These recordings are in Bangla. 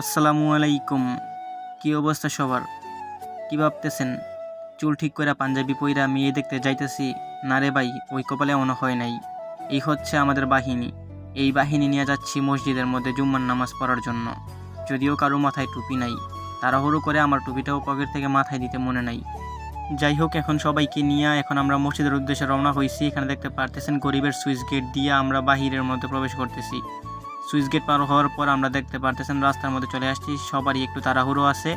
আসসালামু আলাইকুম। কি অবস্থা সবার? কি ভাবতেছেন? চুল ঠিক করে পাঞ্জাবি পইরা মেয়ে দেখতে যাইতেছি? না রে ভাই, ওই কপালে মনে হয় নাই। এই হচ্ছে আমাদের বাহিনী। এই বাহিনী নিয়ে যাচ্ছি মসজিদের মধ্যে জুম্মার নামাজ পড়ার জন্য। যদিও কারও মাথায় টুপি নাই। তাড়াহুড়ো করে আমার টুপিটাও পকেট থেকে মাথায় দিতে মনে নাই। যাই হোক, এখন সবাইকে নিয়ে এখন আমরা মসজিদের উদ্দেশ্যে রওনা হয়েছি এখানে দেখতে পারতেছেন গরিবের সুইচ গেট দিয়ে আমরা বাহিরের মধ্যে প্রবেশ করতেছি। সুইচ গেট পার হওয়ার পর আমরা দেখতে পারতেছেন, রাস্তার মধ্যে চলে আসছি। সবারই একটু তাড়াহুড়ো আছে।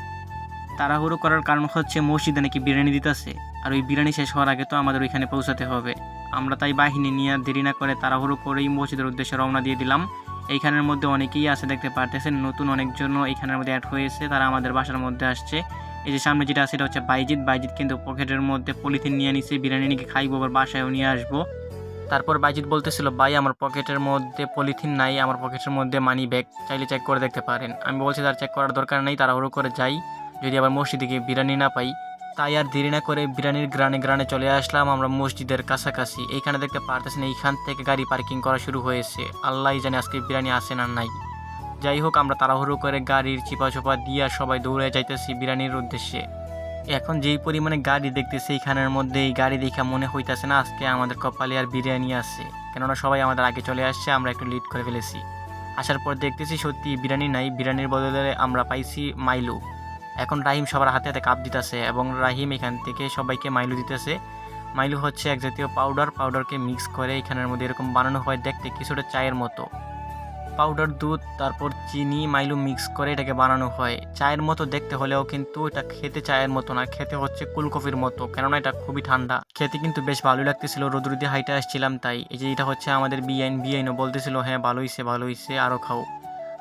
তাড়াহুড়ো করার কারণ হচ্ছে মসজিদে নাকি বিরিয়ানি দিতেছে। আর ওই বিরিয়ানি শেষ হওয়ার আগে তো আমাদের ওইখানে পৌঁছাতে হবে। আমরা তাই বাহিনী নিয়ে দেরি না করে তাড়াহুড়ো করেই মসজিদের উদ্দেশ্যে রওনা দিয়ে দিলাম। এইখানের মধ্যে অনেকেই আছে, দেখতে পারতেছেন। নতুন অনেকজন এইখানের মধ্যে অ্যাড হয়েছে। তারা আমাদের বাসার মধ্যে আসছে। এই যে সামনে যেটা আছে সেটা হচ্ছে বাইজিৎ বাইজিৎ কিন্তু পকেটের মধ্যে পলিথিন নিয়ে নিছে। বিরিয়ানি নাকি খাইবো, আবার বাসায়ও নিয়ে আসব। তারপর বাইজিৎ বলতেছিল, ভাই, আমার পকেটের মধ্যে পলিথিন নাই, আমার পকেটের মধ্যে মানি ব্যাগ চাইলে চেক করে দেখতে পারেন। আমি বলছি, তার চেক করার দরকার নেই, তাড়াহুড়ো করে যাই। যদি আবার মসজিদে গিয়ে বিরিয়ানি না পাই, তাই আর দেরি না করে বিরিয়ানির গ্রানে গ্রানে চলে আসলাম আমরা মসজিদের কাছাকাছি। এইখানে দেখতে পারতেছেন, এইখান থেকে গাড়ি পার্কিং করা শুরু হয়েছে। আল্লাহ জানে আজকে বিরিয়ানি আসে না নাই। যাই হোক, আমরা তাড়াহুড়ো করে গাড়ির চিপা চোপা দিয়ে সবাই দৌড়ে যাইতেছি বিরিয়ানির উদ্দেশ্যে। এখন যেই পরিমাণে গাড়ি দেখতেছি, এইখানের মধ্যে এই গাড়ি দেখা মনে হইতাছে না, আজকে আমাদের কপালে আর বিরিয়ানি আছে। কেননা সবাই আমাদের আগে চলে আসছে, আমরা একটু লিড করে ফেলেছি। আসার পর দেখতেছি সত্যি বিরিয়ানি নাই, বিরিয়ানির বদলে আমরা পাইছি মাইলু। এখন রাহিম সবার হাতে হাতে কাপ দিতেছে এবং রাহিম এখান থেকে সবাইকে মাইলু দিতেছে। মাইলু হচ্ছে এক জাতীয় পাউডার পাউডারকে মিক্স করে এখানের মধ্যে এরকম বানানো হয় দেখতে কিছুটা চায়ের মতো। পাউডার দুধ, তারপর চিনি, মাইলু মিক্স করে এটাকে বানানো হয়। চায়ের মতো দেখতে হলেও কিন্তু এটা খেতে চায়ের মতো না, খেতে হচ্ছে কুলকফির মতো, কেননা এটা খুবই ঠান্ডা। খেতে কিন্তু বেশ ভালো লাগতেছিল রোদ্রুদি হাইটে আসছিলাম তাই। এই যে এটা হচ্ছে আমাদের বিআইন বিআইনও বলতেছিল হ্যাঁ ভালোইছে ভালোইছে আরও খাও।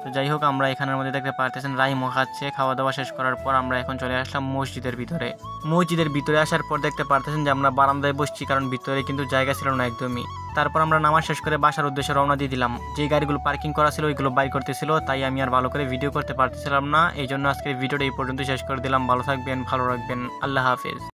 তো যাই হোক, আমরা এখানের মধ্যে দেখতে পারতেছেন রাইমও খাচ্ছে। খাওয়া দাওয়া শেষ করার পর আমরা এখন চলে আসলাম মসজিদের ভিতরে। মসজিদের ভিতরে আসার পর দেখতে পারতেছেন যে আমরা বারান্দায় বসছি, কারণ ভিতরে কিন্তু জায়গা ছিল না একদমই। তারপর আমরা নামাজ শেষ করে বাসার উদ্দেশ্যে রওনা দিয়ে দিলাম। যে গাড়িগুলো পার্কিং করা ছিল, ওইগুলো বাইর করতেছিল, তাই আমি আর ভালো করে ভিডিও করতে পারতেছিলাম না। এই জন্য আজকের ভিডিওটা এই পর্যন্ত শেষ করে দিলাম। ভালো থাকবেন, ভালো রাখবেন। আল্লাহ হাফেজ।